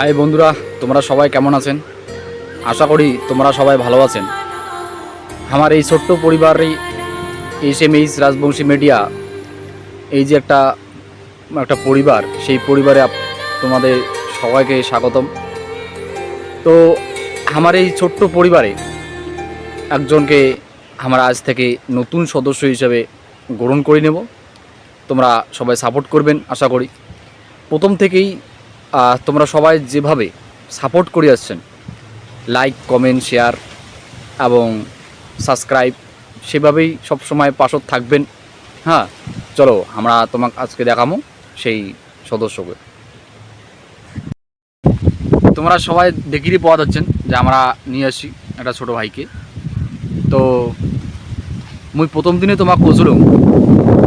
High বন্ধুরা, তোমরা সবাই কেমন আছেন? আশা করি তোমরা সবাই ভালো আছেন। আমার এই ছোট্ট পরিবারই H M H Rajbanshi media এই যে একটা একটা পরিবার, সেই পরিবারে তোমাদের সবাইকে স্বাগতম। তো আমার এই ছোট্ট পরিবারে একজনকে আমরা আজ থেকে নতুন সদস্য হিসেবে গ্রহণ করে নেব। তোমরা সবাই সাপোর্ট করবেন, আশা করি। প্রথম থেকেই তোমরা সবাই যেভাবে সাপোর্ট করে আসছেন লাইক কমেন্ট শেয়ার এবং সাবস্ক্রাইব সেভাবেই সবসময় পাশত থাকবেন। হ্যাঁ চলো আমরা তোমাকে আজকে দেখামো সেই সদস্যকে। তোমরা সবাই দেখিরই পাওয়া যাচ্ছেন যে আমরা নিয়ে আসি একটা ছোট ভাইকে। তো মুই প্রথম দিনে তোমাকে কচুলাম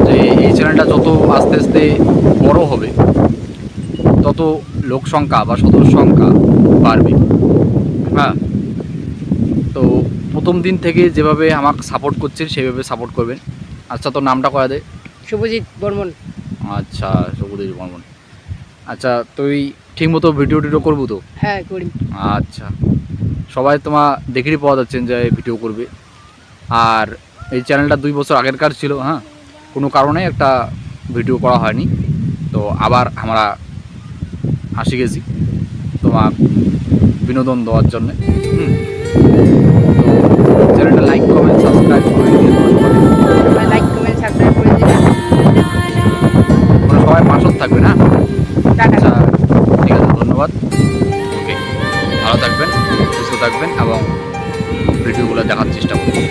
যে এই চ্যানেলটা যত আস্তে আস্তে বড় হবে লোক সংখ্যা বা সদস্য সংখ্যা বাড়বে। হ্যাঁ। তো প্রথম দিন থেকে যেভাবে আমাকে সাপোর্ট করছেন সেভাবে সাপোর্ট করবেন। আচ্ছা তোর নামটা কয়া দে। শুভজিৎ বর্মন। আচ্ছা সবুদেশ বর্মন। আচ্ছা তুই ঠিকমতো ভিডিও টিডিও করব তো? হ্যাঁ করি। আচ্ছা। সবাই তোমার দেখেই পাওয়া যাচ্ছেন যে ভিডিও করবে। আর এই চ্যানেলটা দুই বছর আগেরকার ছিল হ্যাঁ। কোনো কারণে একটা ভিডিও করা হয়নি। তো আবার আমরা আসি গেছি তোমার বিনোদন দেওয়ার জন্যে। তো চ্যানেলটা লাইক কমেন্ট সাবস্ক্রাইব করে লাইক কমেন্ট সাবস্ক্রাইব করে তোমরা সবাই পাশত থাকবে না? আচ্ছা ঠিক আছে ধন্যবাদ। ওকে ভালো থাকবেন সুস্থ থাকবেন এবং ভিডিওগুলো দেখার চেষ্টা করবেন।